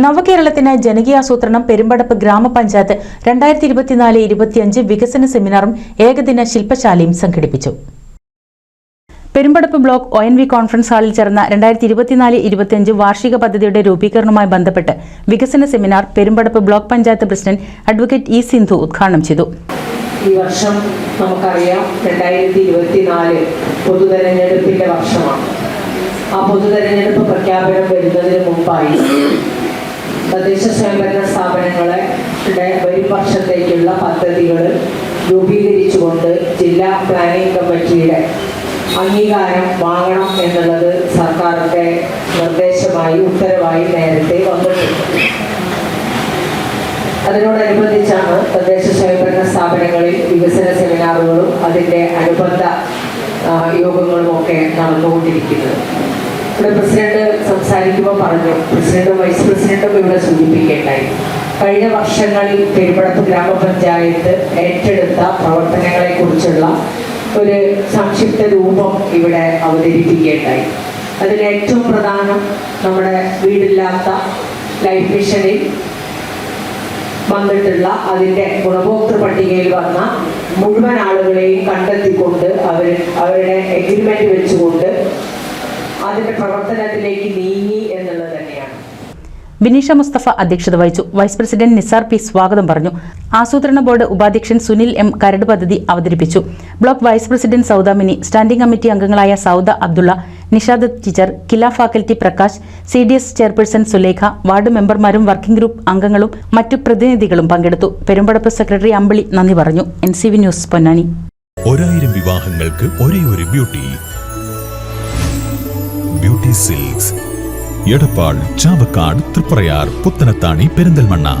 നവകേരളത്തിന് ജനകീയാസൂത്രണം പെരുമ്പടപ്പ് ഗ്രാമപഞ്ചായത്ത് രണ്ടായിരത്തി ഇരുപത്തിനാല് ഇരുപത്തിയഞ്ച് വികസന സെമിനാറും ഏകദിന ശില്പശാലയും സംഘടിപ്പിച്ചു. Perumpadappu block O N V conference ഹാളിൽ ചേർന്ന രണ്ടായിരത്തി ഇരുപത്തിനാല് ഇരുപത്തിയഞ്ച് വാർഷിക പദ്ധതിയുടെ രൂപീകരണവുമായി ബന്ധപ്പെട്ട് വികസന seminar Perumpadappu block panchayat president advocate E Sindhu ഉദ്ഘാടനം ചെയ്തു. ഈ വർഷം നമുക്കറിയാം രണ്ടായിരത്തി ഇരുപത്തിനാല് പൊതുതെരഞ്ഞെടുപ്പിന്റെ വർഷമാണ്. ആ പൊതുതെരഞ്ഞെടുപ്പ് പ്രഖ്യാപനം വരുന്നതിന് മുമ്പായി തദ്ദേശ സ്വയംഭരണ സ്ഥാപനങ്ങളെ വരുപക്ഷത്തേക്കുള്ള വർഷത്തേക്കുള്ള പദ്ധതികൾ രൂപീകരിച്ചുകൊണ്ട് ജില്ലാ പ്ലാനിംഗ് കമ്മിറ്റിയുടെ അംഗീകാരം വാങ്ങണം എന്നുള്ളത് സർക്കാരിന്റെ നിർദ്ദേശമായി ഉത്തരവായി നേരത്തെ വന്നിട്ടുണ്ട്. അതിനോടനുബന്ധിച്ചാണ് തദ്ദേശ സ്വയംഭരണ സ്ഥാപനങ്ങളിൽ വികസന സെമിനാറുകളും അതിന്റെ അനുബന്ധ യോഗങ്ങളുമൊക്കെ നടന്നുകൊണ്ടിരിക്കുന്നത്. ഇവിടെ പ്രസിഡന്റ് സംസാരിക്കുമ്പോൾ പറഞ്ഞു പ്രസിഡന്റും വൈസ് പ്രസിഡന്റും ഇവിടെ സൂചിപ്പിക്കേണ്ടായി കഴിഞ്ഞ വർഷങ്ങളിൽ പെരുമ്പടപ്പ് ഗ്രാമപഞ്ചായത്ത് ഏറ്റെടുത്ത പ്രവർത്തനങ്ങളെ കുറിച്ചുള്ള ഒരു സംക്ഷിപ്ത രൂപം ഇവിടെ അവതരിപ്പിക്കേണ്ടായി അതിൽ ഏറ്റവും പ്രധാനം നമ്മുടെ വീടില്ലാത്ത ലൈഫ് മിഷനിൽ വന്നിട്ടുള്ള അതിന്റെ ഗുണഭോക്തൃ പട്ടികയിൽ വന്ന മുഴുവൻ ആളുകളെയും കണ്ടെത്തിക്കൊണ്ട് അവർ അവരുടെ എഗ്രിമെന്റ് വെച്ചുകൊണ്ട് അതിന്റെ പ്രവർത്തനത്തിലേക്ക് നീങ്ങി എന്നുള്ളത് തന്നെയാണ്. ബിനീഷ മുസ്തഫ അധ്യക്ഷത വഹിച്ചു. വൈസ് പ്രസിഡന്റ് നിസാർ പി സ്വാഗതം പറഞ്ഞു. ആസൂത്രണ ബോർഡ് ഉപാധ്യക്ഷൻ സുനിൽ എം കരട് പദ്ധതി അവതരിപ്പിച്ചു. Block vice president Saudamini standing committee അംഗങ്ങളായ Sauda Abdulla Nishad teacher KILA faculty Prakash C D S chairperson Sulekha ward മെമ്പർമാരും working group അംഗങ്ങളും മറ്റു പ്രതിനിധികളും പങ്കെടുത്തു. പെരുമ്പടപ്പ് സെക്രട്ടറി അമ്പിളി നന്ദി പറഞ്ഞു. N C V news Ponnani. ഒരായിരം വിവാഹങ്ങൾക്ക് ഒരേ ഒരു ബ്യൂട്ടി சாந்தி சில்க்ஸ். எடப்பாள் சாவக்காடு திருப்பறையார் புத்தனத்தாணி பெருந்தல்மண்ணா.